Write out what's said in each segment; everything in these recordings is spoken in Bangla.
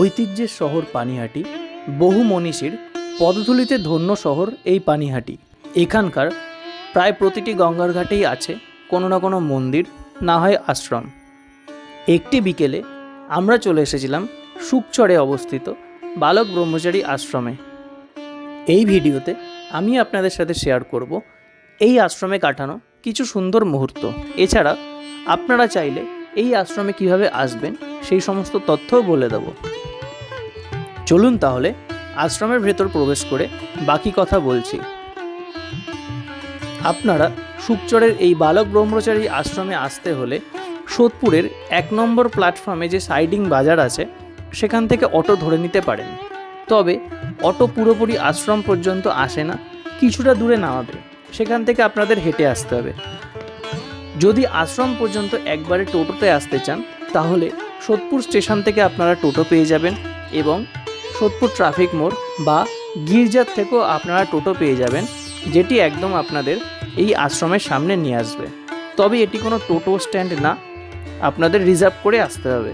ঐতিহ্যের শহর পানিহাটি, বহু মনীষীর পদধূলিতে ধন্য শহর এই পানিহাটি। এখানকার প্রায় প্রতিটি গঙ্গার ঘাটেই আছে কোনো না কোনো মন্দির, না হয় আশ্রম। একটি বিকেলে আমরা চলে এসেছিলাম সুকচরে অবস্থিত বালক ব্রহ্মচারী আশ্রমে। এই ভিডিওতে আমি আপনাদের সাথে শেয়ার করব এই আশ্রমে কাটানো কিছু সুন্দর মুহূর্ত। এছাড়া আপনারা চাইলে এই আশ্রমে কীভাবে আসবেন সেই সমস্ত তথ্যও বলে দেব। চলুন তাহলে আশ্রমের ভেতর প্রবেশ করে বাকি কথা বলছি। আপনারা সুকচরের এই বালক ব্রহ্মচারী আশ্রমে আসতে হলে সোদপুরের এক নম্বর প্ল্যাটফর্মে যে সাইডিং বাজার আছে, সেখান থেকে অটো ধরে নিতে পারেন। তবে অটো পুরোপুরি আশ্রম পর্যন্ত আসে না, কিছুটা দূরে নামাবে। সেখান থেকে আপনাদের হেঁটে আসতে হবে। যদি আশ্রম পর্যন্ত একবারে টোটোতে আসতে চান, তাহলে সোদপুর স্টেশন থেকে আপনারা টোটো পেয়ে যাবেন এবং সোদপুর ট্রাফিক মোড় বা গির্জার থেকেও আপনারা টোটো পেয়ে যাবেন, যেটি একদম আপনাদের এই আশ্রমের সামনে নিয়ে আসবে। তবে এটি কোনো টোটো স্ট্যান্ড না, আপনাদের রিজার্ভ করে আসতে হবে।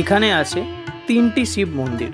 এখানে আছে তিনটি শিব মন্দির।